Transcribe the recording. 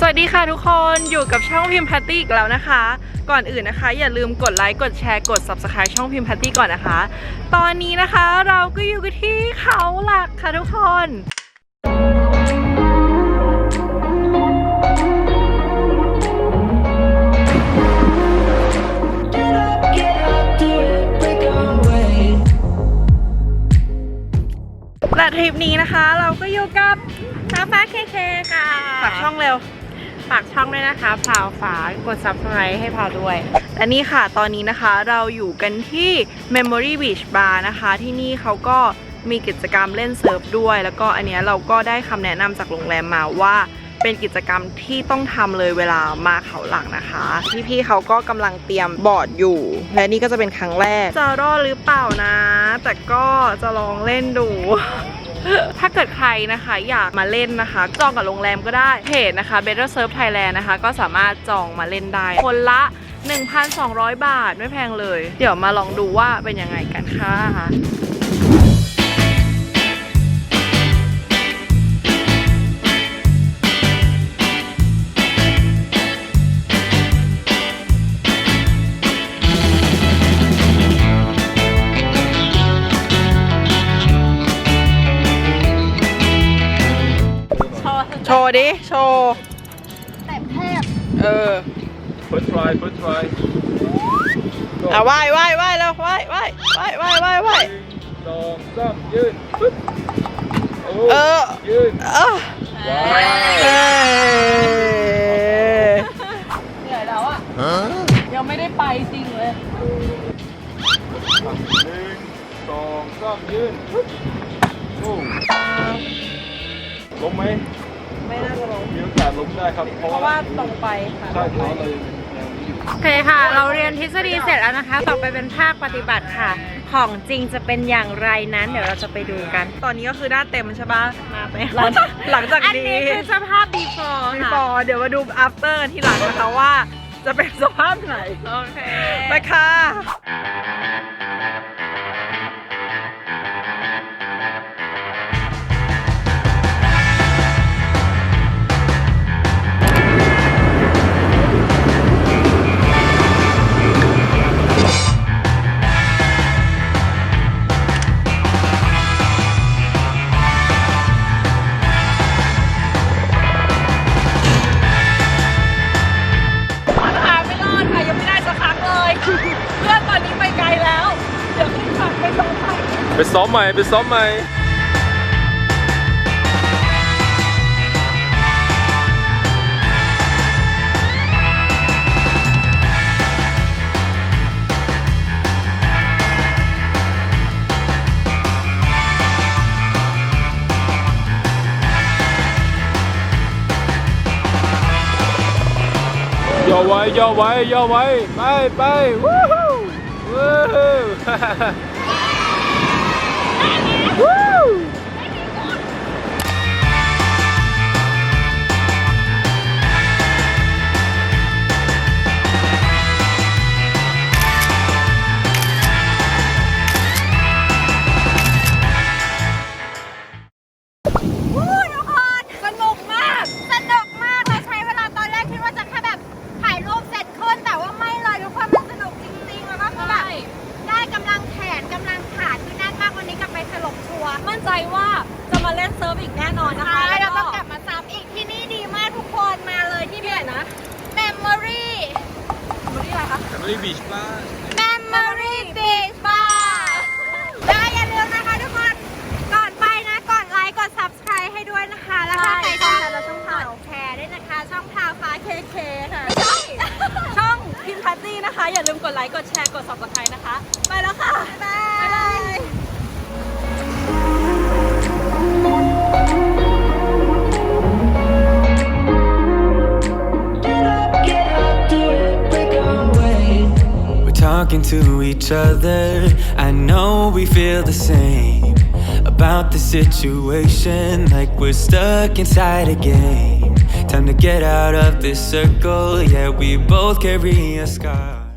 สวัสดีค่ะทุกคนอยู่กับช่องพิมพ์แพตตี้อีกแล้วนะคะ ก่อนอื่นนะคะ อย่าลืมกดไลค์กดแชร์กด subscribe ช่องพิมพ์แพตตี้ก่อนนะคะ ตอนนี้นะคะเราก็อยู่กันที่เขาหลักค่ะทุกคนและทริปนี้นะคะ เราก็อยู่กับฟ้าฟ้าเคเคค่ะฝากช่องเร็ว ฝากช่องด้วยนะคะพาวฟ้ากด subscribe ให้พาวด้วย และนี่ค่ะตอนนี้นะคะเราอยู่กันที่ Memory Beach Bar นะคะ ที่นี่เขาก็มีกิจกรรมเล่นเซิร์ฟด้วย แล้วก็อันเนี้ยเราก็ได้คำแนะนำจากโรงแรมมาว่าเป็นกิจกรรมที่ต้องทำเลยเวลามาเขาหลักนะคะ พี่ๆเขาก็กำลังเตรียมบอร์ดอยู่ และนี่ก็จะเป็นครั้งแรก จะรอดหรือเปล่านะ แต่ก็จะลองเล่นดู ถ้าเกิดใครนะคะอยากมาเล่นนะคะ จองกับโรงแรมก็ได้เพจนะคะ Better Surf Thailand นะคะ ก็สามารถจองมาเล่นได้ คนละ 1,200 บาทไม่แพงเลย เดี๋ยวมาลองดูว่าเป็นยังไงกันค่ะ ว์โชว์ดิ โชว์ แต่เทพเออ First try, first try. อะว่ายว่ายว่ายแล้วว่ายว่ายว่ายว่ายว่ายว่าย สองสามยืนปึ๊บโอ้เออ ยืนเออว้าวเอ้ยเหนื่อยแล้วอะยังไม่ได้ไปจริงเลยหนึ่งสองสามยืนปึ๊บโอ้ล้มไหม ไม่น่าจะลงมีโอกาสล้มได้ครับ เพเพราะราะว่าว่าตรงไปค่ะใช่เท้าเรายังยังอยู่โอเคค่ะ เราเรียนทฤษฎีเสร็จแล้วนะคะ ต่อไปเป็นภาคปฏิบัติค่ะ ของจริงจะเป็นอย่างไรนั้น เดี๋ยวเราจะไปดูกัน ตอนนี้ก็คือหน้าเต็มใช่ปะมาไปหลังหลังจากอันนี้นี้คือสภาพ before พี่ค่ะ ปอเดี๋ยวมาดู after กันทีหลังนะคะว่า จะเป็นสภาพไหน โอเค ไปค่ะ ไปไปซ้อมใหม่ไปซ้อมให ว่าจะมาเล่นเซิร์ฟอีกแน่นอนนะคะใช่เราแล้วต้ก็องกลับมาซ้ำอีกที่นี่ดีมากทุกคนมาเลยที่นี่นะ Memory มาที่อะไรคะ Family Beach บ้าน Memory Beach Bar ได้อย่าลืมนะคะทุกคน ก่อนไปนะ ก่อนไลค์ กด subscribe ให้ด้วยนะคะ แล้วถ้าใครชอบเราช่องพาวแชร์ด้วยนะคะ ช่องพาวฟ้าเคเคค่ะ ช่องพิมพ์พาร์ตี้นะคะ อย่าลืมกดไลค์ กดแชร์ กด subscribe นะคะ ไปแล้วค่ะ บ๊ายบาย talking to each other. I know we feel the same about the situation, like we're stuck inside a game. Time to get out of this circle. Yeah, we both carry a scar.